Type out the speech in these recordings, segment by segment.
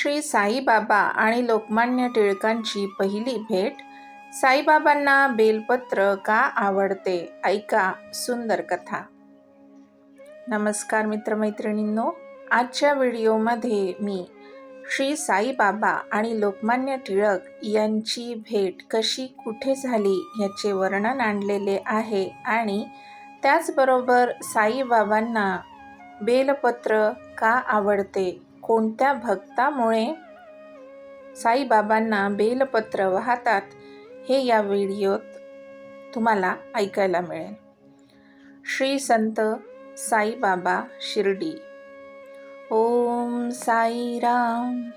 श्री साईबाबा आणि लोकमान्य टिळकांची पहिली भेट. साईबाबांना बेलपत्र का आवडते? ऐका सुंदर कथा. नमस्कार मित्रमैत्रिणींनो आजच्या व्हिडिओमध्ये मी श्री साईबाबा आणि लोकमान्य टिळक यांची भेट कशी कुठे झाली याचे वर्णन आणलेले आहे आणि त्याचबरोबर साईबाबांना बेलपत्र का आवडते कोणत्या भक्तामुळे साईबाबांना बेलपत्र वाहतात हे या व्हिडिओत तुम्हाला ऐकायला मिळेल. श्री संत साईबाबा शिर्डी. ओम साईराम.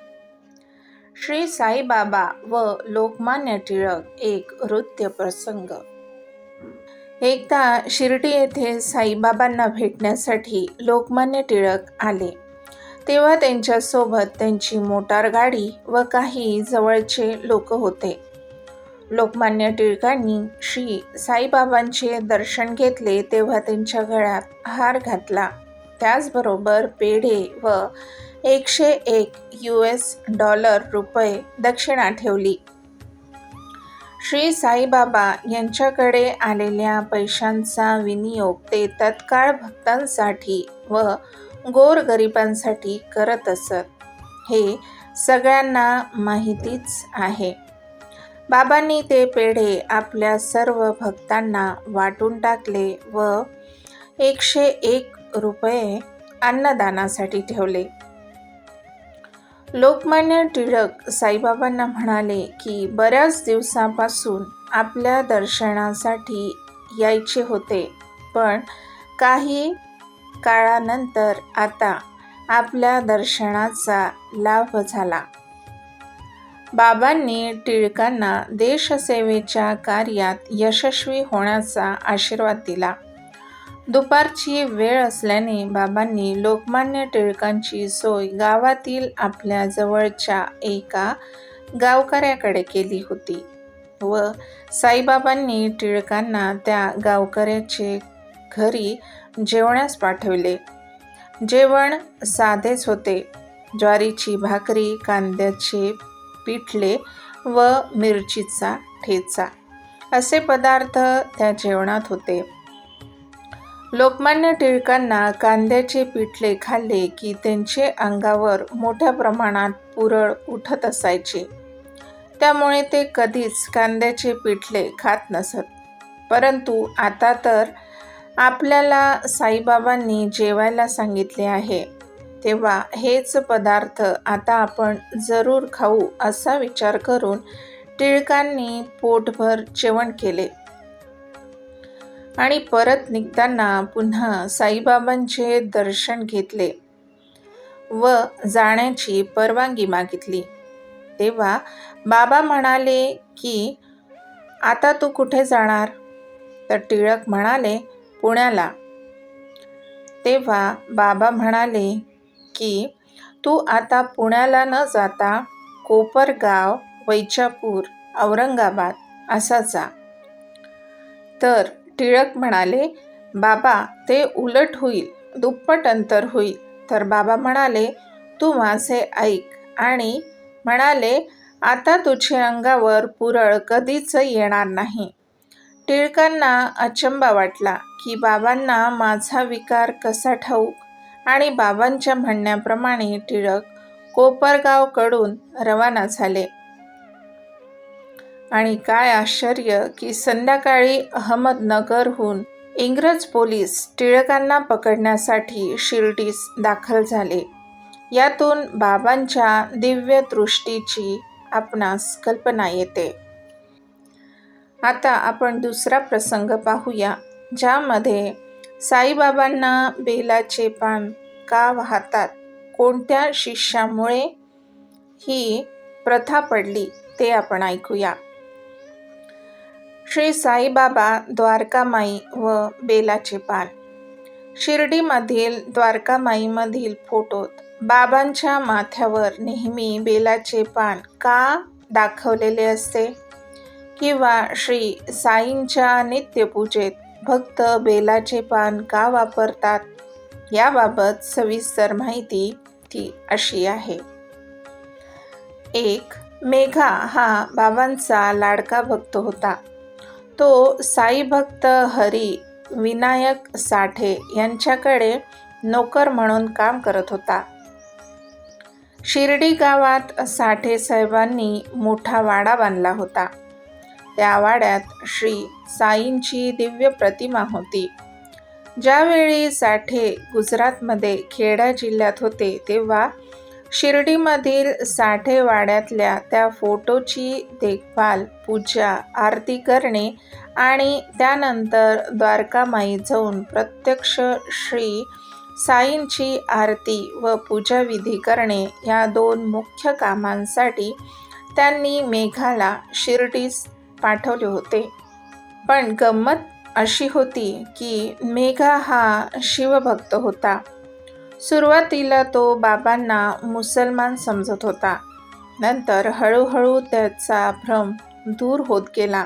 श्री साईबाबा व लोकमान्य टिळक एक नृत्य प्रसंग. एकदा शिर्डी येथे साईबाबांना भेटण्यासाठी लोकमान्य टिळक आले. तेव्हा त्यांच्यासोबत त्यांची मोटार गाडी व काही जवळचे लोक होते. लोकमान्य टिळकांनी श्री साईबाबांचे दर्शन घेतले तेव्हा त्यांच्या गळ्यात हार घातला. त्याचबरोबर पेढे व एकशे एक यू एस डॉलर रुपये दक्षिणा ठेवली. श्री साईबाबा यांच्याकडे आलेल्या पैशांचा विनियोग ते तत्काळ भक्तांसाठी व गोरगरिबांसाठी करत असत. हे सगळ्यांना माहितीच आहे. बाबांनी ते पेढे आपल्या सर्व भक्तांना वाटून टाकले व एकशे एक रुपये अन्नदानासाठी ठेवले. लोकमान्य टिळक साईबाबांना म्हणाले की बऱ्याच दिवसापासून आपल्या दर्शनासाठी यायचे होते पण काही काळानंतर आता आपल्या दर्शनाचा लाभ झाला. बाबांनी टिळकांना देशसेवेच्या कार्यात यशस्वी होण्याचा आशीर्वाद दिला. दुपारची वेळ असल्याने बाबांनी लोकमान्य टिळकांची सोय गावातील आपल्या जवळच्या एका गावकऱ्याकडे केली होती व साईबाबांनी टिळकांना त्या गावकऱ्याचे घरी जेवण्यास पाठवले. जेवण साधेच होते. ज्वारीची भाकरी कांद्याचे पिठले व मिरचीचा ठेचा असे पदार्थ त्या जेवणात होते. लोकमान्य टिळकांना कांद्याचे पिठले खाल्ले की त्यांचे अंगावर मोठ्या प्रमाणात पुरळ उठत असायचे. त्यामुळे ते कधीच कांद्याचे पिठले खात नसत. परंतु आता तर आपल्याला साईबाबांनी जेवायला सांगितले आहे. तेव्हा हेच पदार्थ आता आपण जरूर खाऊ असा विचार करून टिळकांनी पोटभर जेवण केले. आणि परत निघताना पुन्हा साईबाबांचे दर्शन घेतले व जाण्याची परवानगी मागितली. तेव्हा बाबा म्हणाले की आता तू कुठे जाणार? तर टिळक म्हणाले पुण्याला. तेव्हा बाबा म्हणाले की तू आता पुण्याला न जाता कोपरगाव वैजापूर औरंगाबाद असा जा. तर टिळक म्हणाले बाबा ते उलट होईल दुप्पट अंतर होईल. तर बाबा म्हणाले तू माझे ऐक. आणि म्हणाले आता तुझ्या अंगावर पुरळ कधीच येणार नाही. टिळकांना अचंबा वाटला की बाबांना माझा विकार कसा ठाऊक? आणि बाबांच्या म्हणण्याप्रमाणे टिळक कोपरगावकडून रवाना झाले. आणि काय आश्चर्य की संध्याकाळी अहमदनगरहून इंग्रज पोलीस टिळकांना पकडण्यासाठी शिर्डीस दाखल झाले. यातून बाबांच्या दिव्य दृष्टीची आपणास कल्पना येते. आता आपण दुसरा प्रसंग पाहूया ज्यामध्ये साईबाबांना बेलाचे पान का वाहतात? कोणत्या शिष्यामुळे ही प्रथा पडली ते आपण ऐकूया. श्री साईबाबा द्वारकामाई व बेलाचे पान. शिर्डीमधील द्वारकामाईमधील फोटोत बाबांच्या माथ्यावर नेहमी बेलाचे पान का दाखवलेले असते? किंवा श्री साईंच्या नित्यपूजेत भक्त बेलाचे पान का वापरतात? याबाबत सविस्तर माहिती ती अशी आहे. एक मेघा हा बाबांचा लाडका भक्त होता. तो साई भक्त हरी विनायक साठे यांच्याकडे नोकर म्हणून काम करत होता. शिर्डी गावात साठे साहेबांनी मोठा वाडा बांधला होता. त्या वाड्यात श्री साईंची दिव्य प्रतिमा होती. ज्यावेळी साठे गुजरातमध्ये खेडा जिल्ह्यात होते तेव्हा शिर्डीमधील साठेवाड्यातल्या त्या फोटोची देखभाल पूजा आरती करणे आणि त्यानंतर द्वारकामाई जाऊन प्रत्यक्ष श्री साईंची आरती व पूजाविधी करणे या दोन मुख्य कामांसाठी त्यांनी मेघाला शिर्डीस पाठवले होते. पण गंमत अशी होती की मेघा हा शिवभक्त होता. सुरुवातीला तो बाबांना मुसलमान समजत होता. नंतर हळूहळू त्याचा भ्रम दूर होत गेला.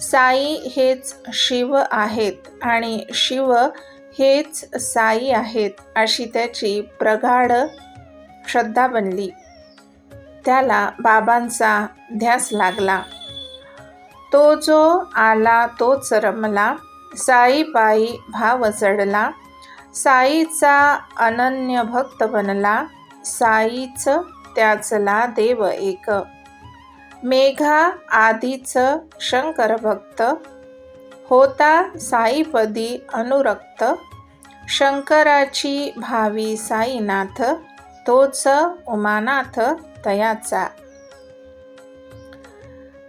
साई हेच शिव आहेत आणि शिव हेच साई आहेत अशी त्याची प्रगाढ श्रद्धा बनली. त्याला बाबांचा ध्यास लागला. तो जो आला तोच रमला साईपायी भाव चढला साईचा अनन्य भक्त बनला साईच त्याचला देव एक. मेघा आधीच शंकर भक्त होता साईपदी अनुरक्त शंकराची भावी साईनाथ तोच उमानाथ तयाचा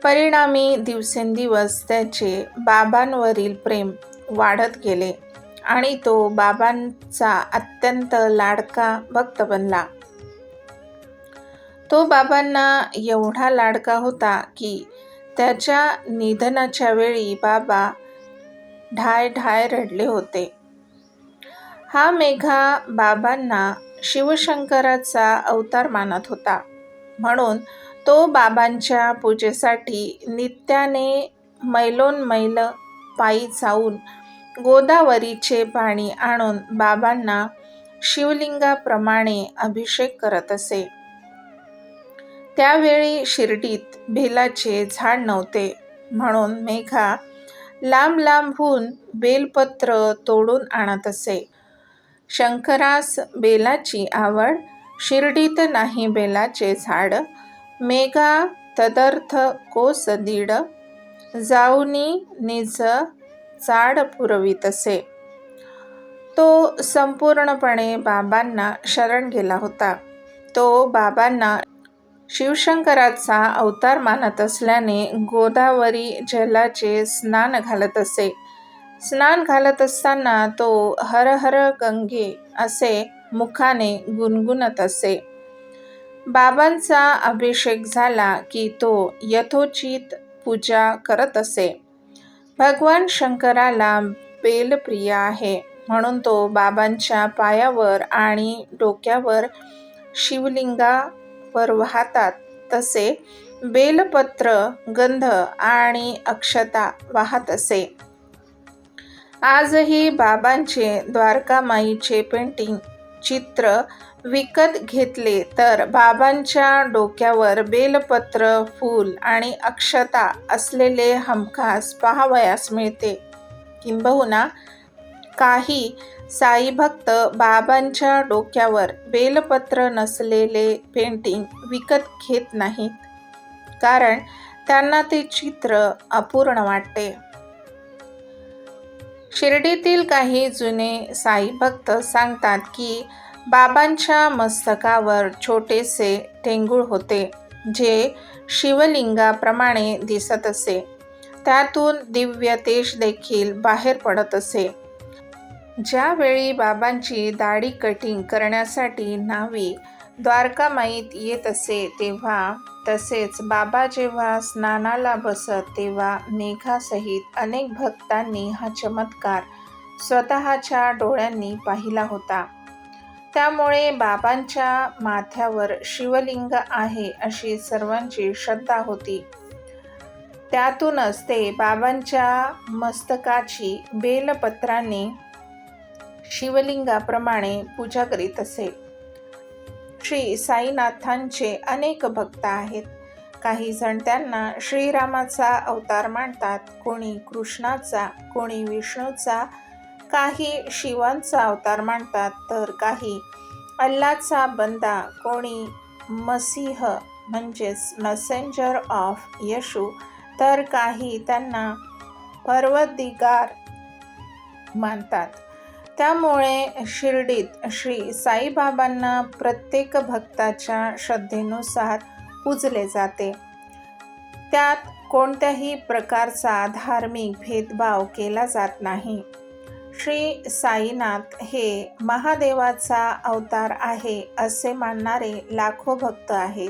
परिणामी दिवसेंदिवस त्याचे बाबांवरील प्रेम वाढत गेले आणि तो बाबांचा अत्यंत लाडका भक्त बनला. तो बाबांना एवढा लाडका होता की त्याच्या निधनाच्या वेळी बाबा ढाय ढाय रडले होते. हा मेघा बाबांना शिवशंकराचा अवतार मानत होता. म्हणून तो बाबांच्या पूजेसाठी नित्याने मैलोन्मैल पायी जाऊन गोदावरीचे पाणी आणून बाबांना शिवलिंगाप्रमाणे अभिषेक करत असे. त्यावेळी शिर्डीत बेलाचे झाड नव्हते. म्हणून मेघा लांब लांबहून बेलपत्र तोडून आणत असे. शंकरास बेलाची आवड शिर्डीत नाही बेलाचे झाड मेघा तदर्थ कोस दीड जाऊनी निज चाड पुरवीत असे तो संपूर्णपणे बाबांना शरण गेला होता. तो बाबांना शिवशंकराचा अवतार मानत असल्याने गोदावरी जलाचे स्नान घालत असे. स्नान घालत असताना तो हर हर गंगे असे मुखाने गुणगुणत असे. बाबांचा अभिषेक झाला की तो यथोचित पूजा करत असे. भगवान शंकराला बेलप्रिय आहे म्हणून तो बाबांच्या पायावर आणि डोक्यावर शिवलिंगावर वाहतात. तसे बेलपत्र गंध आणि अक्षता वाहत असे. आजही बाबांचे द्वारकामाईचे पेंटिंग चित्र विकत घेतले तर बाबांच्या डोक्यावर बेलपत्र फूल आणि अक्षता असलेले हमखास पाहावयास मिळते. किंबहुना काही साईभक्त बाबांच्या डोक्यावर बेलपत्र नसलेले पेंटिंग विकत घेत नाहीत कारण त्यांना ते चित्र अपूर्ण वाटते. शिर्डीतील काही जुने साईभक्त सांगतात की बाबांच्या मस्तकावर छोटेसे टेंगूळ होते जे शिवलिंगाप्रमाणे दिसत असे. त्यातून दिव्य तेज देखील बाहेर पडत असे. ज्यावेळी बाबांची दाढी कटिंग करण्यासाठी न्हावी द्वारकामाईत येत असे तेव्हा तसेच बाबा जेव्हा स्नानाला बसत तेव्हा मेघासहित अनेक भक्तांनी हा चमत्कार स्वतःच्या डोळ्यांनी पाहिला होता. त्यामुळे बाबांच्या माथ्यावर शिवलिंग आहे अशी सर्वांची श्रद्धा होती. त्यातूनच ते बाबांच्या मस्तकाची बेलपत्राने शिवलिंगाप्रमाणे पूजा करीत असे. श्री साईनाथांचे अनेक भक्त आहेत. काही जण त्यांना श्रीरामाचा अवतार मानतात. कोणी कृष्णाचा कोणी विष्णूचा काही शिवांचा अवतार मानतात तर काही अल्लाचा बंदा. कोणी मसीह म्हणजेच मसेंजर ऑफ येशू तर काही त्यांना पर्वदिगार मानतात. त्यामुळे शिर्डीत श्री साईबाबांना प्रत्येक भक्ताच्या श्रद्धेनुसार पूजले जाते. त्यात कोणत्याही प्रकारचा धार्मिक भेदभाव केला जात नाही. श्री साईनाथ हे महादेवाचा अवतार आहे असे मानणारे लाखो भक्त आहेत.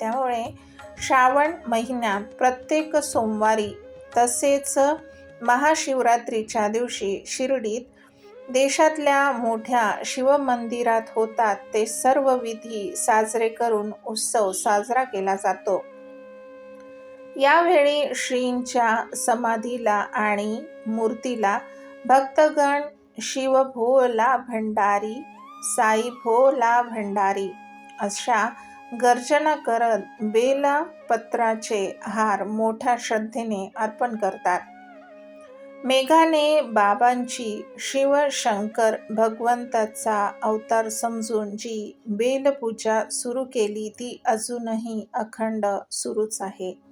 त्यामुळे श्रावण महिन्यात प्रत्येक सोमवारी तसेच महाशिवरात्रीच्या दिवशी शिर्डीत देशातल्या मोठ्या शिवमंदिरात होतात ते सर्व विधी साजरे करून उत्सव साजरा केला जातो. यावेळी श्रींच्या समाधीला आणि मूर्तीला भक्तगण शिवभोला भंडारी साई भोला भंडारी अशा गर्जना करत बेलपत्राचे हार मोठ्या श्रद्धेने अर्पण करतात. मेघाने बाबांची शिवशंकर भगवंताचा अवतार समजून जी बेलपूजा सुरू केली ती अजूनही अखंड सुरूच आहे.